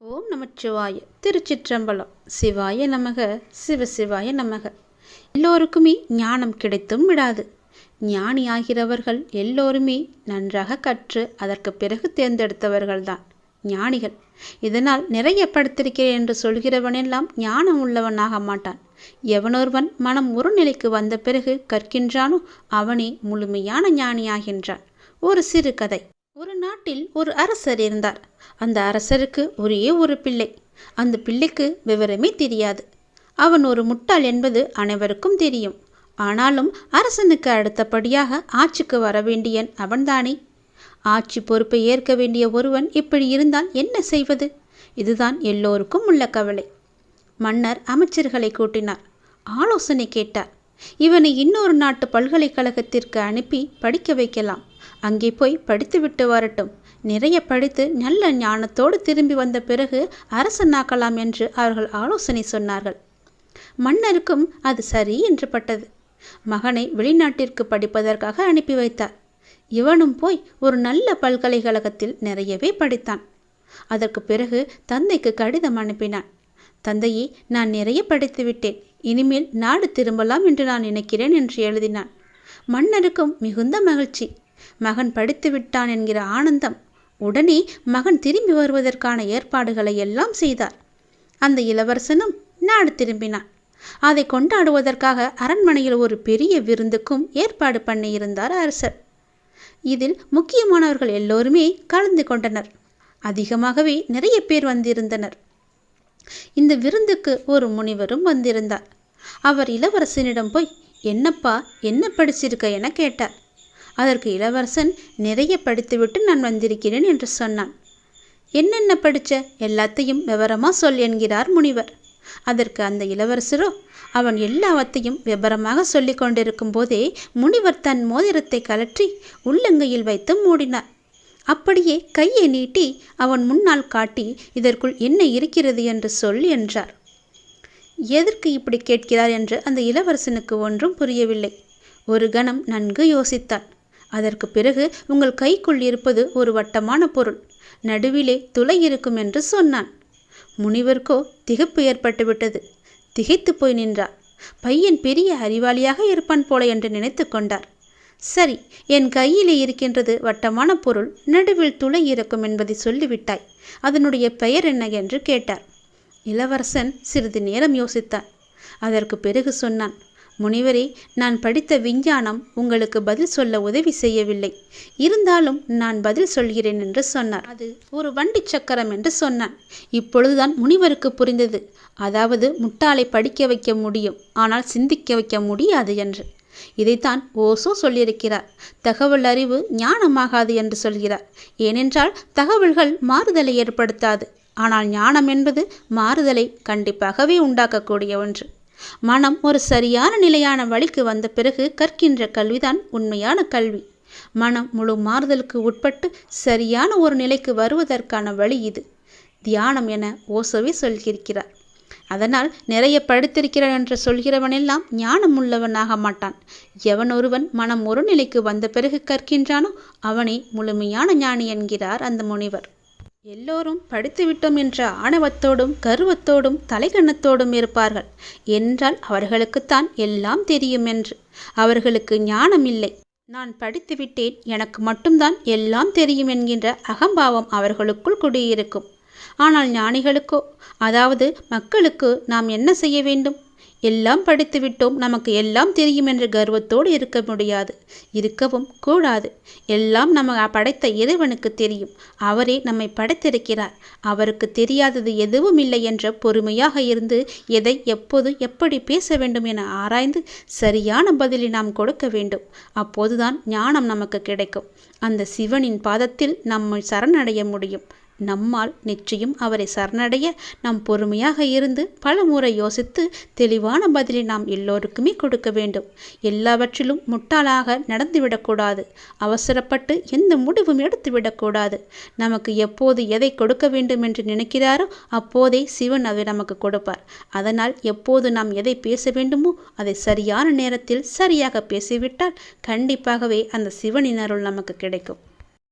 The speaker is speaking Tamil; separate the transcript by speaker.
Speaker 1: ஓம் நமச்சிவாய திருச்சிற்றம்பலம். சிவாய நமக சிவசிவாய நமக. எல்லோருக்குமே ஞானம் கிடைத்தும் விடாது. ஞானி ஆகிறவர்கள் எல்லோருமே நன்றாக கற்று அதற்கு பிறகு தேர்ந்தெடுத்தவர்கள்தான். ஞானிகள். இதனால் நிறைய படுத்திருக்கிறேன் என்று சொல்கிறவனெல்லாம் ஞானம் உள்ளவனாக மாட்டான். எவனொருவன் மனம் ஒரு நிலைக்கு வந்த பிறகு கற்கின்றானோ அவனே முழுமையான ஞானியாகின்றான். ஒரு சிறு கதை. ஒரு நாட்டில் ஒரு அரசர் இருந்தார். அந்த அரசருக்கு ஒரே ஒரு பிள்ளை. அந்த பிள்ளைக்கு விவரமே தெரியாது. அவன் ஒரு முட்டாள் என்பது அனைவருக்கும் தெரியும். ஆனாலும் அரசனுக்கு அடுத்தபடியாக ஆட்சிக்கு வர வேண்டியன் அவன்தானே. ஆட்சி பொறுப்பை ஏற்க வேண்டிய ஒருவன் இப்படி இருந்தால் என்ன செய்வது? இதுதான் எல்லோருக்கும் உள்ள கவலை. மன்னர் அமைச்சர்களை கூட்டினார். ஆலோசனை கேட்டார். இவனை இன்னொரு நாட்டு பல்கலைக்கழகத்திற்கு அனுப்பி படிக்க வைக்கலாம். அங்கே போய் படித்துவிட்டு வரட்டும். நிறைய படித்து நல்ல ஞானத்தோடு திரும்பி வந்த பிறகு அரசனாக்கலாம் என்று அவர்கள் ஆலோசனை சொன்னார்கள். மன்னருக்கும் அது சரி என்று பட்டது. மகனை வெளிநாட்டிற்கு படிப்பதற்காக அனுப்பி வைத்தார். இவனும் போய் ஒரு நல்ல பல்கலைக்கழகத்தில் நிறையவே படித்தான். அதற்கு பிறகு தந்தைக்கு கடிதம் அனுப்பினான். தந்தையே நான் நிறைய படித்து விட்டேன். இனிமேல் நாடு திரும்பலாம் என்று நான் நினைக்கிறேன் என்று எழுதினான். மன்னருக்கும் மிகுந்த மகிழ்ச்சி. மகன் படித்து விட்டான் என்கிற ஆனந்தம் உடனே மகன் திரும்பி வருவதற்கான ஏற்பாடுகளை எல்லாம் செய்தார். அந்த இளவரசனும் நாடு திரும்பினான். அதை கொண்டாடுவதற்காக அரண்மனையில் ஒரு பெரிய விருந்துக்கும் ஏற்பாடு பண்ணியிருந்தார் அரசர். இதில் முக்கியமானவர்கள் எல்லோருமே கலந்து கொண்டனர். அதிகமாகவே நிறைய பேர் வந்திருந்தனர். இந்த விருந்துக்கு ஒரு முனிவரும் வந்திருந்தார். அவர் இளவரசனிடம் போய் என்னப்பா என்ன படிச்சிருக்க? என கேட்டார். அதற்கு இளவரசன் நிறைய படித்துவிட்டு நான் வந்திருக்கிறேன் என்று சொன்னான். என்னென்ன படிச்ச? எல்லாத்தையும் விவரமா சொல் என்கிறார் முனிவர். அதற்கு அந்த இளவரசரோ அவன் எல்லாவற்றையும் விபரமாக சொல்லி கொண்டிருக்கும் போதே முனிவர் தன் மோதிரத்தை கலற்றி உள்ளங்கையில் வைத்து மூடினார். அப்படியே கையை நீட்டி அவன் முன்னால் காட்டி இதற்குள் என்ன இருக்கிறது என்று சொல் என்றார். எதற்கு இப்படி கேட்கிறார் என்று அந்த இளவரசனுக்கு ஒன்றும் புரியவில்லை. ஒரு கணம் நன்கு யோசித்தான். அதற்கு பிறகு உங்கள் கைக்குள் இருப்பது ஒரு வட்டமான பொருள். நடுவிலே துளை இருக்கும் என்று சொன்னான். முனிவர்க்கோ திகைப்பு ஏற்பட்டுவிட்டது. திகைத்து போய் நின்றார். பையன் பெரிய அறிவாளியாக இருப்பான் போல என்று நினைத்து கொண்டார். சரி என் கையிலே இருக்கின்றது வட்டமான பொருள். நடுவில் துளை இருக்கும் என்பதை சொல்லிவிட்டாய். அதனுடைய பெயர் என்ன என்று கேட்டார். இளவரசன் சிறிது நேரம் யோசித்தான். அதற்கு பிறகு சொன்னான். முனிவரே நான் படித்த விஞ்ஞானம் உங்களுக்கு பதில் சொல்ல உதவி செய்யவில்லை. இருந்தாலும் நான் பதில் சொல்கிறேன் என்று சொன்னார். அது ஒரு வண்டி சக்கரம் என்று சொன்னான். இப்பொழுதுதான் முனிவருக்கு புரிந்தது. அதாவது முட்டாளை படிக்க வைக்க முடியும். ஆனால் சிந்திக்க வைக்க முடியாது என்று. இதைத்தான் ஓசோ சொல்லியிருக்கிறார். தகவல் அறிவு ஞானமாகாது என்று சொல்கிறார். ஏனென்றால் தகவல்கள் மாறுதலை ஏற்படுத்தாது. ஆனால் ஞானம் என்பது மாறுதலை கண்டிப்பாகவே உண்டாக்கக்கூடிய ஒன்று. மனம் ஒரு சரியான நிலையான வழிக்கு வந்த பிறகு கற்கின்ற கல்விதான் உண்மையான கல்வி. மனம் முழு மாறுதலுக்கு உட்பட்டு சரியான ஒரு நிலைக்கு வருவதற்கான வழி இது. தியானம் என ஓசோவே சொல்லியிருக்கிறார். அதனால் நிறைய படித்திருக்கிறான் என்று சொல்கிறவனெல்லாம் ஞானம் உள்ளவனாக மாட்டான். எவன் ஒருவன் மனம் ஒரு நிலைக்கு வந்த பிறகு கற்கின்றானோ அவனே முழுமையான ஞானி என்கிறார் அந்த முனிவர். எல்லோரும் படித்துவிட்டோம் என்ற ஆணவத்தோடும் கருவத்தோடும் தலைகணத்தோடும் இருப்பார்கள். என்றால் அவர்களுக்குத்தான் எல்லாம் தெரியும் என்று. அவர்களுக்கு ஞானம் இல்லை நான் படித்துவிட்டேன் எனக்கு மட்டும்தான் எல்லாம் தெரியும் என்கின்ற அகம்பாவம் அவர்களுக்குள் குடியிருக்கும். ஆனால் ஞானிகளுக்கோ அதாவது மக்களுக்கு நாம் என்ன செய்ய வேண்டும்? எல்லாம் படித்துவிட்டோம். நமக்கு எல்லாம் தெரியும் என்ற கர்வத்தோடு இருக்க முடியாது. இருக்கவும் கூடாது. எல்லாம் நம்ம படைத்த இறைவனுக்கு தெரியும். அவரே நம்மை படைத்திருக்கிறார். அவருக்கு தெரியாதது எதுவும் இல்லை என்ற பொறுமையாக இருந்து எதை எப்போது எப்படி பேச வேண்டும் என ஆராய்ந்து சரியான பதிலை நாம் கொடுக்க வேண்டும். அப்போதுதான் ஞானம் நமக்கு கிடைக்கும். அந்த சிவனின் பாதத்தில் நம்மை சரணடைய முடியும். நம்மால் நிச்சயம் அவரை சரணடைய நாம் பொறுமையாக இருந்து பல முறை யோசித்து தெளிவான பதிலை நாம் எல்லோருக்குமே கொடுக்க வேண்டும். எல்லாவற்றிலும் முட்டாளாக நடந்துவிடக்கூடாது. அவசரப்பட்டு எந்த முடிவும் எடுத்துவிடக்கூடாது. நமக்கு எப்போது எதை கொடுக்க வேண்டும் என்று நினைக்கிறாரோ அப்போதே சிவன் அதை நமக்கு கொடுப்பார். அதனால் எப்போது நாம் எதை பேச வேண்டுமோ அதை சரியான நேரத்தில் சரியாக பேசிவிட்டால் கண்டிப்பாகவே அந்த சிவனின் அருள் நமக்கு கிடைக்கும்.